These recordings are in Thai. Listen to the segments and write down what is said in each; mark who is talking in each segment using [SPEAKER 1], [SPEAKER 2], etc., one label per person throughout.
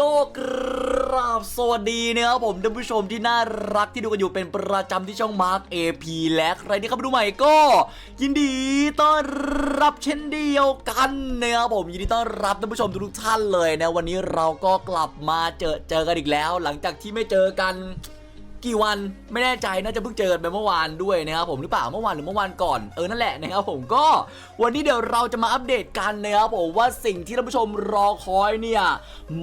[SPEAKER 1] ก็กราบสวัสดีนะครับผมท่านผู้ชมที่น่ารักที่ดูกันอยู่เป็นประจำที่ช่องมาร์ก AP และใครที่เข้ามาดูใหม่ก็ ยินดีต้อนรับเช่นเดียวกันนะครับผมยินดีต้อนรับท่านผู้ชมทุกท่านเลยนะวันนี้เราก็กลับมาเจอเจอกันอีกแล้ว หลังจากที่ไม่เจอกัน กี่วันไม่แน่ใจน่าจะเพิ่งเจอกันไปเมื่อวานด้วยนะครับผมหรือเปล่าเมื่อวานหรือเมื่อวานก่อนเออนั่นแหละนะครับผมก็วันนี้เดี๋ยวเราจะมาอัปเดตกันนะครับผมว่าสิ่งที่ท่านผู้ชมรอคอยเนี่ย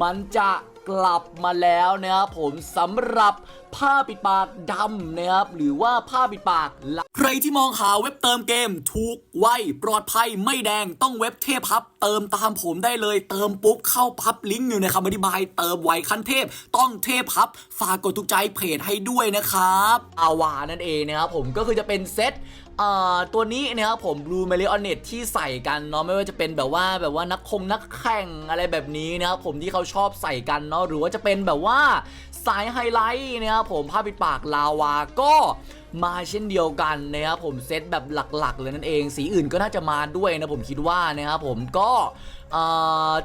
[SPEAKER 1] มันจะกลับมาแล้วนะครับผมสำหรับ ผ้าปิดปากดำนะครับหรือว่าผ้าปิดปากละใครที่มองหาเว็บเติมเกม ถูกไวปลอดภัยไม่แดงต้องเว็บเทพพับ เติมตามผมได้เลย เติมปุ๊บเข้าพับลิงก์อยู่ในคำอธิบาย เติมไวขั้นเทพ ต้องเทพพับ ฝากกดถูกใจเพจให้ด้วยนะครับอาวานั่นเองนะครับผมก็คือจะเป็นเซตตัวนี้นะครับผม Blue m a r i o n e t ที่ใส่กันเนาะไม่ว่าจะเป็นแบบว่าแบบว่านักคงนักแข่งอะไรแบบนี้นะครับผมที่เขาชอบใส่กันเนาะหรือว่าจะเป็นแบบว่าสายไฮไลท์นะครับผมผ้าปิดปากลาวาก็ มาเช่นเดียวกันนะครับผมเซตแบบหลักๆ เลยนั่นเอง สีอื่นก็น่าจะมาด้วยนะผมคิดว่านะครับผมก็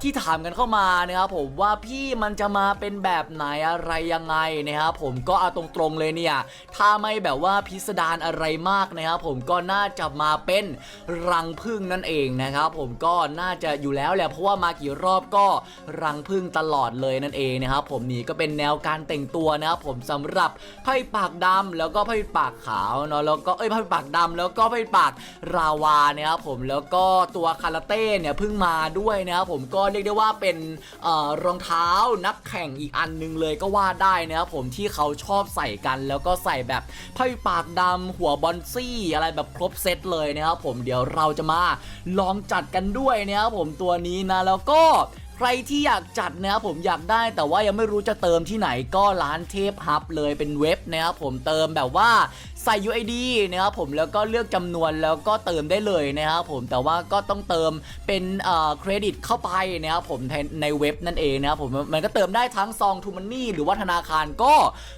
[SPEAKER 1] ที่ถามกันเข้ามานะครับผมว่าพี่มันจะมาเป็นแบบไหนอะไรยังไงนะครับผมก็เอาตรงๆเลยเนี่ยถ้าไม่แบบว่าพิสดารอะไรมากนะครับผมก็น่าจะมาเป็นรังพึ่งนั่นเองนะครับผมก็น่าจะอยู่แล้วแหละเพราะว่ามากี่รอบก็รังพึ่งตลอดเลยนั่นเองนะครับผมนี่ก็เป็นแนวการแต่งตัวนะครับผมสำหรับไพ่ปากดำแล้วก็ไพ่ปากขาวเนาะแล้วก็เอ้ยไพ่ปากดำแล้วก็ไพ่ปากราวานะครับผมแล้วก็ตัวคาราเต้เนี่ยเพิ่งมาด้วยนะครับผมก็เรียกได้ว่าเป็นรองเท้านักแข่งอีกอันหนึงเลยก็ว่าได้นะครับผมที่เขาชอบใส่กันแล้วก็ใส่แบบไพ่ปากดำหัวบอลซี่อะไรแบบครบเซตเลยนะครับผมเดี๋ยวเราจะมาลองจัดกันด้วยนะครับผมตัวนี้นะแล้วก็ ใครที่อยากจัดนะครับผมอยากได้แต่ว่ายังไม่รู้จะเติมที่ไหนก็ร้านเทพฮับเลยเป็นเว็บนะครับผมเติมแบบว่าใส่ UID นะครับผมแล้วก็เลือกจำนวนแล้วก็เติมได้เลยนะครับผมแต่ว่าก็ต้องเติมเป็นเครดิตเข้าไปนะครับผมในในเว็บนั่นเองนะครับผมมันก็เติมได้ทั้งซองทูมันนี่หรือว่าธนาคารก็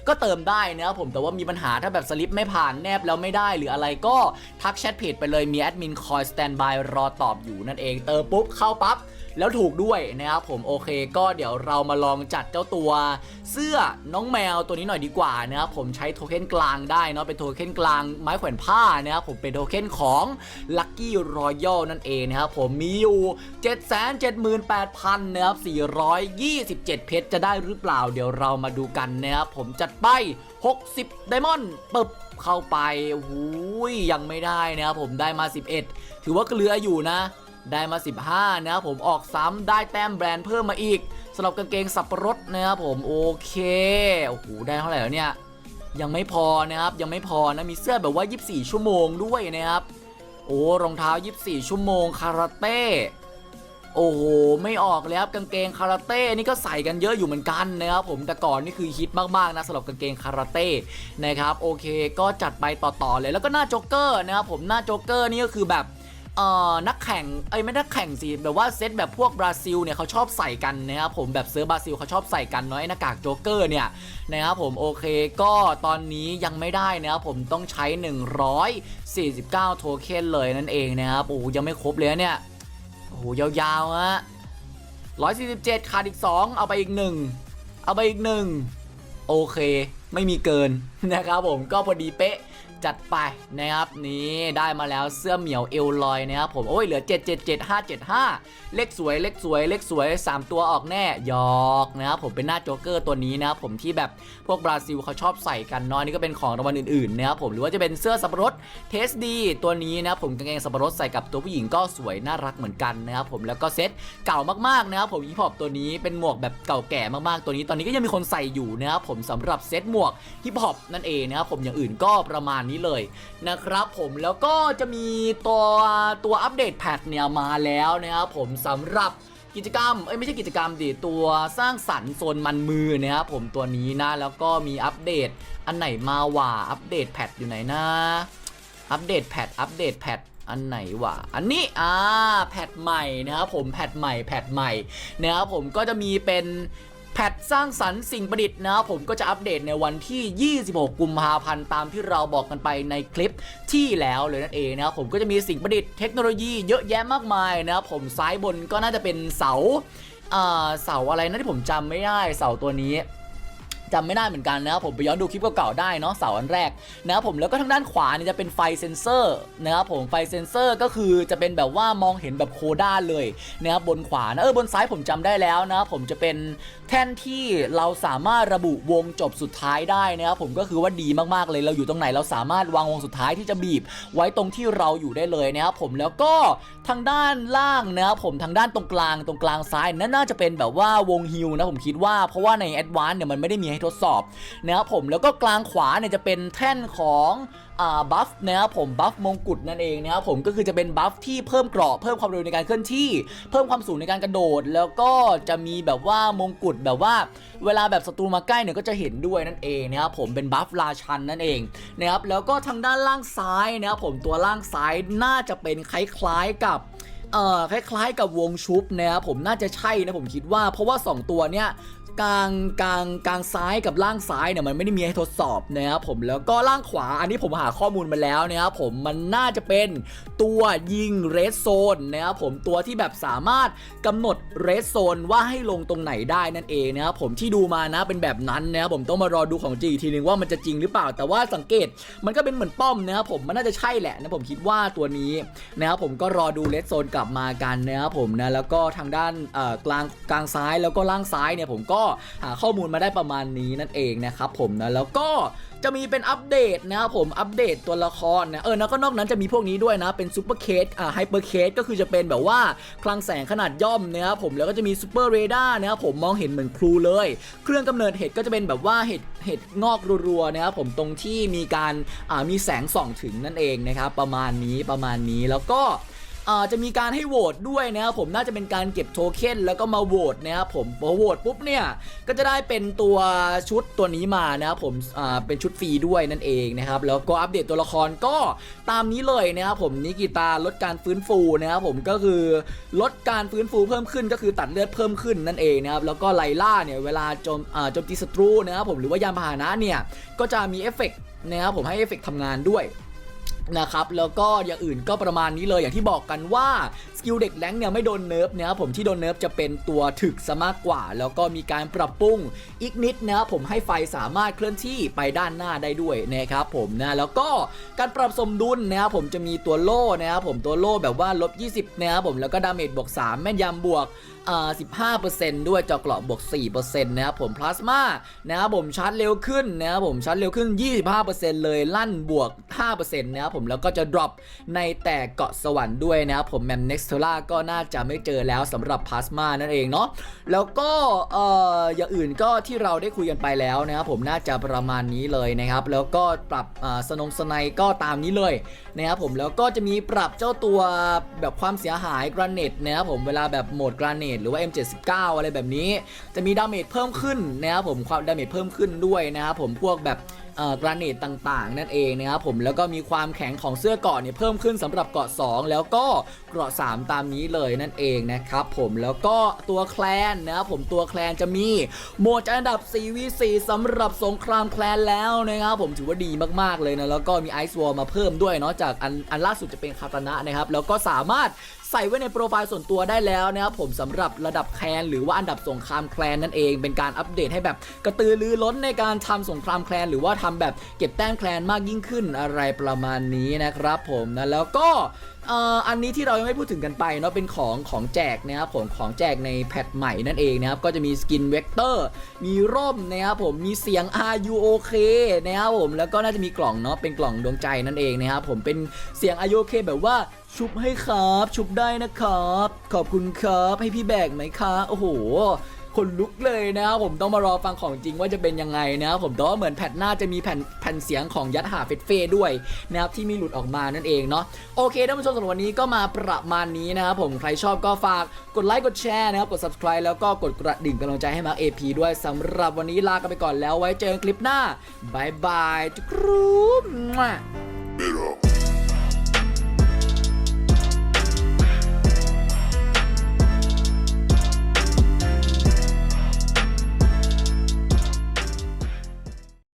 [SPEAKER 1] ก็เติมได้นะครับผมแต่ว่ามีปัญหาถ้าแบบสลิปไม่ผ่านแนบแล้วไม่ได้หรืออะไรก็ทักแชทเพจไปเลยมีแอดมินคอยสแตนบายรอตอบอยู่นั่นเองเติมปุ๊บเข้าปั๊บ แล้วถูกด้วยนะครับผมโอเค ก็เดี๋ยวเรามาลองจัดเจ้าตัวเสื้อน้องแมวตัวนี้หน่อยดีกว่านะครับผมใช้โทเค็นกลางได้เนาะเป็นโทเค็นกลางไม้แขวนผ้านะครับผมเป็นโทเค็นของ Lucky Royal นั่นเองนะครับผมมีอยู่ 778,000นะครับ427 เพชรจะได้หรือเปล่า เดี๋ยวเรามาดูกันนะครับผมจัดไป 60 ไดมอนด์ปึ๊บเข้าไปหูยยังไม่ได้นะครับผมได้มา 11 ถือว่ากเหลืออยู่นะ ได้มา 15 นะครับผมออกซ้ำได้แต้มแบรนด์เพิ่มมาอีกสำหรับกางเกงสับปะรดนะครับผมโอเคโอ้โหได้เท่าไหร่แล้วเนี่ยยังไม่พอนะครับยังไม่พอนะมีเสื้อแบบว่า 24 ชั่วโมงด้วยนะครับโอ้รองเท้า 24 ชั่วโมงคาราเต้โอ้โหไม่ออกเลยครับกางเกงคาราเต้นี่ก็ใส่กันเยอะอยู่เหมือนกันนะครับผมแต่ก่อนนี่คือฮิตมากๆนะสำหรับกางเกงคาราเต้นะครับโอเค ก็จัดไปต่อๆเลยแล้วก็หน้าโจ๊กเกอร์นะครับผมหน้าโจ๊กเกอร์นี่ก็คือแบบ เอ่อนักแข่งเอ้ยไม่นักแข่งสิแบบว่าเซตแบบพวกบราซิลเนี่ยเขาชอบใส่กันนะครับผมแบบเสื้อบราซิลเขาชอบใส่กันเนาะไอ้หน้ากากโจ๊กเกอร์เนี่ยนะครับผมโอเคก็ตอนนี้ยังไม่ได้นะครับผมต้องใช้ 149 โทเค็นเลยนั่นเองนะครับโอ้ยังไม่ครบเลยเนี่ยโอ้โหยาวๆฮะ147ขาดอีก 2 เอาไปอีก 1 เอาไปอีก 1 โอเค ไม่มีเกินนะครับผมก็พอดีเป๊ะ จัดไปนะครับนี่ได้มาแล้วเสื้อเหมียวเอลลอยนะครับผมโอ้ยเหลือ 777575 เลขสวยเลขสวยเลขสวย 3 ตัวออกแน่ยอกนะครับผมเป็นหน้าโจ๊กเกอร์ตัวนี้นะครับผมที่แบบพวกบราซิลเขาชอบใส่กันเนาะนี่ก็เป็นของรางวัลอื่นๆนะครับผมหรือว่าจะเป็นเสื้อสับปะรดเทสดีตัวนี้นะครับผมกางเกงสับปะรดใส่กับตัวผู้หญิงก็สวยน่ารักเหมือนกันนะครับผมแล้วก็เซ็ตเก่ามากๆนะครับผมฮิปฮอปตัวนี้เป็นหมวกแบบเก่าแก่มากๆตัวนี้ ตอนนี้ก็ยังมีคนใส่อยู่นะครับผมสำหรับเซ็ตหมวกฮิปฮอปนั่นเองนะครับผมอย่างอื่นก็ประมาณนี้เลยนะครับผมแล้วก็จะมีตัวตัวอัปเดตแพทเนี่ยมาแล้วนะครับผมสำหรับกิจกรรม เอ้ยไม่ใช่กิจกรรมดิ ตัวสร้างสรรค์โซนมันมือนะครับผมตัวนี้นะ แล้วก็มีอัปเดต อันไหนมาว่าอัปเดตแพทอยู่ไหนนะ อัปเดตแพทอัปเดตแพทอันไหนวะ อันนี้ อ่า แพทใหม่นะครับผม แพทใหม่ แพทใหม่นะครับผมก็จะมีเป็น แพทสร้างสรรค์สิ่งประดิษฐ์นะผมก็จะอัปเดตในวันที่ 26 กุมภาพันธ์ตามที่เราบอกกันไปในคลิปที่แล้วเลยนั่นเองนะผมก็จะมีสิ่งประดิษฐ์เทคโนโลยีเยอะแยะมากมายนะผมซ้ายบนก็น่าจะเป็นเสาอ่าเสาอะไรนะที่ผมจำไม่ได้เสาตัวนี้ จำไม่ได้เหมือนกันนะครับผมไปย้อนดูคลิปเก่าๆได้เนาะเสาอันแรกนะครับผมแล้วก็ทางด้านขวาเนี่ยจะเป็นไฟเซนเซอร์นะครับผมไฟเซนเซอร์ก็คือจะเป็นแบบว่ามองเห็นแบบโคด้าเลยนะครับบนขวานะเออบนซ้ายผมจำได้แล้วนะครับผมจะเป็นแท่นที่เราสามารถระบุวงจบสุดท้ายได้นะครับผมก็คือว่าดีมากๆเลยเราอยู่ตรงไหนเราสามารถวางวงสุดท้ายที่จะบีบ ไว้ตรงที่เราอยู่ได้เลยนะครับผมแล้วก็ทางด้านล่างนะครับผมทางด้านตรงกลางตรงกลางซ้ายนั่นน่าจะเป็นแบบว่าวงฮิลนะผมคิดว่าเพราะว่าใน a d v a n c e เนี่ยมันไม่ได้มีให้ทดสอบนะครับผมแล้วก็กลางขวาเนี่ยจะเป็นแท่นของบัฟนะครับผมบัฟมงกุฎนั่นเองนะครับผมก็คือจะเป็นบัฟที่เพิ่มเกราะเพิ่มความเร็วในการเคลื่อนที่ เพิ่มความสูงในการกระโดด แล้วก็จะมีแบบว่ามงกุฎแบบว่า เวลาแบบศัตรูมาใกล้เนี่ยก็จะเห็นด้วยนั่นเองนะครับผมเป็นบัฟราชันนั่นเองนะครับแล้วก็ทางด้านล่างซ้ายนะครับผมตัวล่างซ้ายน่าจะเป็นคล้ายๆกับเอ่อคล้ายๆกับวงชุบนะครับผมน่าจะใช่นะผมคิดว่าเพราะว่า 2 ตัวเนี้ย กลางกลางกลางซ้ายกับล่างซ้ายเนี่ยมันไม่ได้มีให้ทดสอบนะครับผมแล้วก็ล่างขวาอันนี้ผมหาข้อมูลมาแล้วนะครับผมมันน่าจะเป็นตัวยิงเรดโซนนะครับผมตัวที่แบบสามารถกำหนดเรดโซนว่าให้ลงตรงไหนได้นั่นเองนะครับผมที่ดูมานะเป็นแบบนั้นนะครับผมต้องมารอดูของจริงอีกทีนึงว่ามันจะจริงหรือเปล่าแต่ว่าสังเกตมันก็เป็นเหมือนป้อมนะครับผมมันน่าจะใช่แหละนะผมคิดว่าตัวนี้นะครับผมก็รอดูเรดโซนกลับมากันนะครับผมนะแล้วก็ทางด้านกลางกลางซ้ายแล้วก็ล่างซ้ายเนี่ยผมก็หาข้อมูลมาได้ประมาณนี้นั่นเองนะครับผมนะแล้วก็จะมีเป็นอัปเดตนะครับผมอัปเดตตัวละครนะเออแล้วก็นอกนั้นจะมีพวกนี้ด้วยนะเป็นซูเปอร์เคสอ่าไฮเปอร์เคสก็คือจะเป็นแบบว่าคลังแสงขนาดย่อมนะครับผมแล้วก็จะมีซูเปอร์เรดาร์นะครับผมมองเห็นเหมือนครูเลย เครื่องกำเนิดเห็ดก็จะเป็นแบบว่าเห็ดเห็ดงอกรัวๆนะครับผมตรงที่มีการอ่ามีแสงส่องถึงนั่นเองนะครับประมาณนี้ประมาณนี้แล้วก็ จะมีการให้โหวตด้วยนะครับผมน่าจะเป็นการเก็บโทเค็นแล้วก็มาโหวตนะครับผมพอโหวตปุ๊บเนี่ยก็จะได้เป็นตัวชุดตัวนี้มานะครับผมอ่าเป็นชุดฟรีด้วยนั่นเองนะครับแล้วก็อัปเดตตัวละครก็ตามนี้เลยนะครับผมนิกิตาลดการฟื้นฟูนะครับผมก็คือลดการฟื้นฟูเพิ่มขึ้นก็คือตัดเลือดเพิ่มขึ้นนั่นเองนะครับแล้วก็ไลล่าเนี่ยเวลาโจมอ่าโจมตีศัตรูนะครับผมหรือว่ายานพาหนะเนี่ยก็จะมีเอฟเฟกต์นะครับผมให้เอฟเฟกต์ทำงานด้วย นะครับแล้วก็อย่างอื่นก็ประมาณนี้เลยอย่างที่บอกกันว่า กิลเด็กแรงเนี่ยไม่โดนเนิร์ฟนะครับผมที่โดนเนิร์ฟจะเป็นตัวถึกซะมากกว่า แล้วก็มีการปรับปรุงอีกนิดนะครับผมให้ไฟสามารถเคลื่อนที่ไปด้านหน้าได้ด้วยนะครับผมนะแล้วก็การปรับสมดุลนะครับผมจะมีตัวโล่นะครับผมตัวโล่แบบว่าลบ 20นะครับผมแล้วก็ดาเมจบวก 3 แม่นยำบวกอ่า15%ด้วยเจาะเกราะบวก 4%นะครับผมพลาสมานะครับผมชาร์จเร็วขึ้นนะครับผมชาร์จเร็วขึ้น 25%เลยลั่นบวก 5%นะครับผมแล้วก็จะ drop ในแต่เกาะสวรรค์ด้วยนะครับผมแมมเน็กซล่าก็น่าจะไม่เจอแล้วสำหรับพลาสมานั่นเองเนาะแล้วก็เอ่ออย่างอื่นก็ที่เราได้คุยกันไปแล้วนะครับผมน่าจะประมาณนี้เลยนะครับแล้วก็ปรับสนงสไนก็ตามนี้เลยนะครับผมแล้วก็จะมีปรับเจ้าตัวแบบความเสียหายกราเนตนะครับผมเวลาแบบโหมดกราเนตหรือว่า M79 อะไรแบบนี้ จะมีดาเมจเพิ่มขึ้นนะครับผมความดาเมจเพิ่มขึ้นด้วยนะครับผมพวกแบบกราเนตต่างๆ นั่นเองนะครับผมแล้วก็มีความแข็งของเสื้อเกาะเนี่ยเพิ่มขึ้นสำหรับเกาะ 2 แล้วก็เกาะ 3 ตามนี้เลยนั่นเองนะครับผมแล้วก็ตัวแคลนนะครับผมตัวแคลนจะมีโหมดอันดับ 4v4 สำหรับสงครามแคลนแล้วนะครับผมถือว่าดีมากๆเลยนะแล้วก็มีไอซ์วอลมาเพิ่มด้วยเนาะจากอันอันล่าสุดจะเป็นคาตานะนะครับแล้วก็สามารถใส่ไว้ในโปรไฟล์ส่วนตัวได้แล้วนะครับผมสำหรับระดับแคลนหรือว่าอันดับสงครามแคลนนั่นเอง เป็นการอัปเดตให้แบบกระตือรือร้นในการทำสงครามแคลนหรือว่าทำแบบเก็บแต้มแคลนมากยิ่งขึ้นอะไรประมาณนี้นะครับผมนะแล้วก็อันนี้ที่เรายังไม่พูดถึงกันไปเนาะเป็นของของแจกนะครับผมของแจกในแพทใหม่นั่นเองนะครับก็จะมีสกินเวกเตอร์มีร่มนะครับผมมีเสียง R U O K นะครับผมแล้วก็น่าจะมีกล่องเนาะเป็นกล่องดวงใจนั่นเองนะครับผมเป็นเสียง R U O K แบบว่าชุบให้ครับ ชุบได้นะครับ ขอบคุณครับให้พี่แบกไหมคะโอ้โห คนลุกเลยนะครับผมต้องมารอฟังของจริงว่าจะเป็นยังไงนะครับผมแต่ว่าเหมือนแผ่นหน้าจะมีแผ่นแผ่นเสียงของยัดหาเฟสเฟ่ด้วยนะครับที่มีหลุดออกมานั่นเองเนาะโอเคท่านผู้ชมสำหรับวันนี้ก็มาประมาณนี้นะครับผมใครชอบก็ฝากกดไลค์กดแชร์นะครับกด subscribe แล้วก็กดกระดิ่งกำลังใจให้มาร์ค AP ด้วยสำหรับวันนี้ลากันไปก่อนแล้วไว้เจอกันคลิปหน้าบายบายจุกรูม
[SPEAKER 2] Mira.